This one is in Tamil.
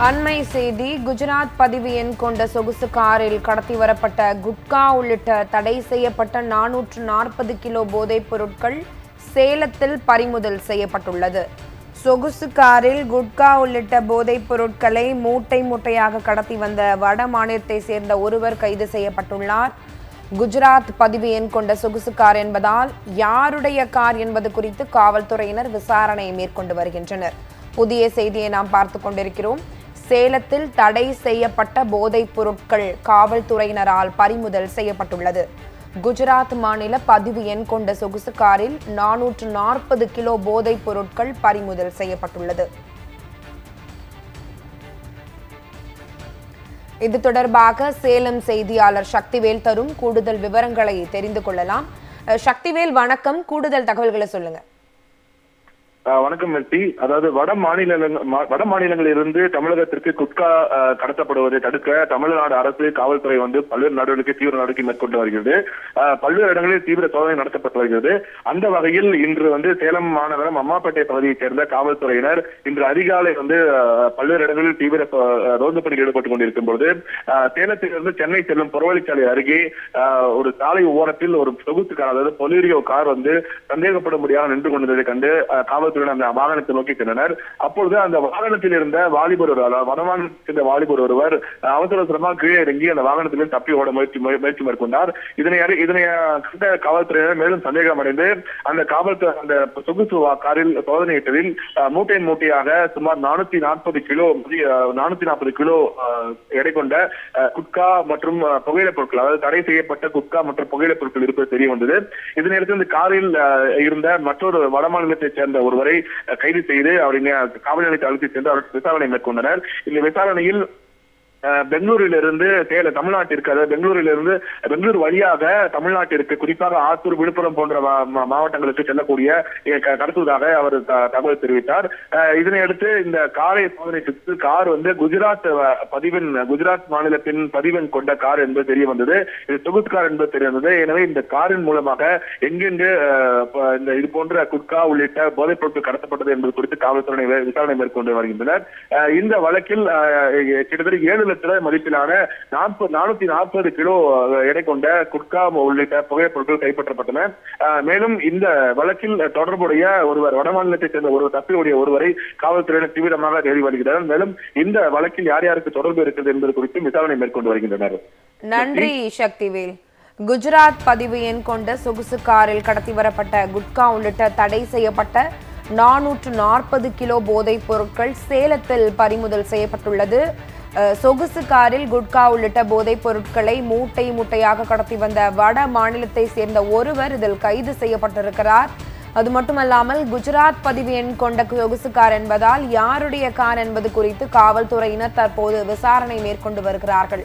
அண்மை செய்தி குஜராத் பதிவு எண் கொண்ட சொகுசு காரில் கடத்தி வரப்பட்ட குட்கா உள்ளிட்ட தடை செய்யப்பட்ட நானூற்று நாற்பது கிலோ போதைப் பொருட்கள் சேலத்தில் பறிமுதல் செய்யப்பட்டுள்ளது. சொகுசு காரில் குட்கா உள்ளிட்ட போதைப் பொருட்களை மூட்டை மூட்டையாக கடத்தி வந்த வட மாநிலத்தை சேர்ந்த ஒருவர் கைது செய்யப்பட்டுள்ளார். குஜராத் பதிவு எண் கொண்ட சொகுசு கார் என்பதால் யாருடைய கார் என்பது குறித்து காவல்துறையினர் விசாரணை மேற்கொண்டு வருகின்றனர். புதிய செய்தியை நாம் பார்த்து கொண்டிருக்கிறோம். சேலத்தில் தடை செய்யப்பட்ட போதைப் பொருட்கள் காவல்துறையினரால் பறிமுதல் செய்யப்பட்டுள்ளது. குஜராத் மாநில பதிவு எண் கொண்ட சொகுசு காரில் நானூற்று நாற்பது கிலோ போதைப் பொருட்கள் பறிமுதல் செய்யப்பட்டுள்ளது. இது தொடர்பாக சேலம் செய்தியாளர் சக்திவேல் தரும் கூடுதல் விவரங்களை தெரிந்து கொள்ளலாம். சக்திவேல் வணக்கம். கூடுதல் தகவல்களை சொல்லுங்கள் வணக்கம் மெர்த்தி அதாவது வட மாநில வட மாநிலங்களிலிருந்து தமிழகத்திற்கு குட்கா கடத்தப்படுவதை தடுக்க தமிழ்நாடு அரசு காவல்துறை வந்து பல்வேறு நடவடிக்கை தீவிர நடவடிக்கை மேற்கொண்டு வருகிறது. பல்வேறு இடங்களில் தீவிர சோதனை நடத்தப்பட்டு வருகிறது. அந்த வகையில் இன்று வந்து சேலம் மாநகரம் அம்மாப்பேட்டை பகுதியைச் சேர்ந்த காவல்துறையினர் இன்று அதிகாலை வந்து ஆஹ் பல்வேறு இடங்களில் தீவிர ரோந்து பணியில் ஈடுபட்டுக் கொண்டிருக்கும் பொழுது சேலத்திலிருந்து சென்னை செல்லும் புறவழிச்சாலை அருகே ஆஹ் ஒரு சாலை ஓரத்தில் ஒரு சொகுசு கார் அதாவது பொலிரியோ கார் வந்து சந்தேகப்பட முடியாமல் நின்று கொண்டிருந்ததை கண்டு காவல் காவல்துறையினர் அந்த வாகனத்தை நோக்கி சென்றனர். அப்பொழுது அந்த வாகனத்தில் இருந்த வாலிபர் ஒரு அதாவது வாலிபர் ஒருவர் அவசர அவசரமாக கீழே இறங்கி அந்த வாகனத்திலிருந்து தப்பி ஓட முயற்சி முயற்சி மேற்கொண்டார். இதனை இதனை கண்ட காவல்துறையினர் மேலும் சந்தேகம் அடைந்து அந்த காவல்துறை அந்த சொகுசு காரில் சோதனையிட்டதில் ஆஹ் மூட்டை மூட்டையாக சுமார் நானூத்தி நாற்பது கிலோ நானூத்தி நாற்பது கிலோ எடை கொண்ட குட்கா மற்றும் புகையிலை பொருட்கள் அதாவது தடை செய்யப்பட்ட குட்கா மற்றும் புகையிலை பொருட்கள் இருப்பது தெரிய வந்தது. இதனையடுத்து இந்த காரில் இருந்த மற்றொரு வடமாநிலத்தைச் சேர்ந்த ஒருவர் ஆஹ் கைது செய்து அவரை காவல் நிலையத்தை அழைத்து சென்று அவர் விசாரணை மேற்கொண்டனர். இந்த விசாரணையில் பெங்களூரிலிருந்து தேல தமிழ்நாட்டிற்கு அதாவது பெங்களூரிலிருந்து பெங்களூர் வழியாக தமிழ்நாட்டிற்கு குறிப்பாக ஆத்தூர் விழுப்புரம் போன்ற மாவட்டங்களுக்கு செல்லக்கூடிய கடத்துவதாக அவர் தகவல் தெரிவித்தார். இதனையடுத்து இந்த காரை சோதனைக்கு கார் வந்து குஜராத் பதிவெண் குஜராத் மாநிலத்தின் பதிவெண் கொண்ட கார் என்பது தெரிய வந்தது. இது தொகுத்து கார் என்பது தெரிய வந்தது. எனவே இந்த காரின் மூலமாக எங்கெங்கு இந்த இது போன்ற குட்கா உள்ளிட்ட போதைப் பொருட்கள் கடத்தப்பட்டது என்பது குறித்து காவல்துறை விசாரணை மேற்கொண்டு வருகின்றனர். இந்த வழக்கில் கிட்டத்தட்ட ஏழு லட்ச ரூபாய் மதிப்பிலான நாற்பது நானூத்தி நாற்பது கிலோ எடை கொண்ட குட்கா உள்ளிட்ட புகைப் பொருட்கள் கைப்பற்றப்பட்டன மேலும் இந்த வழக்கில் தொடர்புடைய ஒருவர் வடமாநிலத்தை சேர்ந்த ஒரு தப்பியுடைய ஒருவரை காவல்துறையினர் தீவிரமாக தேடி வருகின்றனர் மேலும் இந்த வழக்கில் யார் யாருக்கு தொடர்பு இருக்கிறது என்பது குறித்தும் விசாரணை மேற்கொண்டு வருகின்றனர். நன்றி சக்திவேல். குஜராத் பதிவு எண் கொண்ட சொகுசு காரில் கடத்தி வரப்பட்ட குட்கா உள்ளிட்ட தடை செய்யப்பட்ட நானூற்று நாற்பது கிலோ போதைப் பொருட்கள் சேலத்தில் பறிமுதல் செய்யப்பட்டுள்ளது. சொகுசு காரில் குட்கா உள்ளிட்ட போதைப் பொருட்களை மூட்டை மூட்டையாக கடத்தி வந்த வட மாநிலத்தை சேர்ந்த ஒருவர் இதில் கைது செய்யப்பட்டிருக்கிறார். அது மட்டுமல்லாமல் குஜராத் பதிவு எண் கொண்ட சொகுசு கார் என்பதால் யாருடைய கார் என்பது குறித்து காவல்துறையினர் தற்போது விசாரணை மேற்கொண்டு வருகிறார்கள்.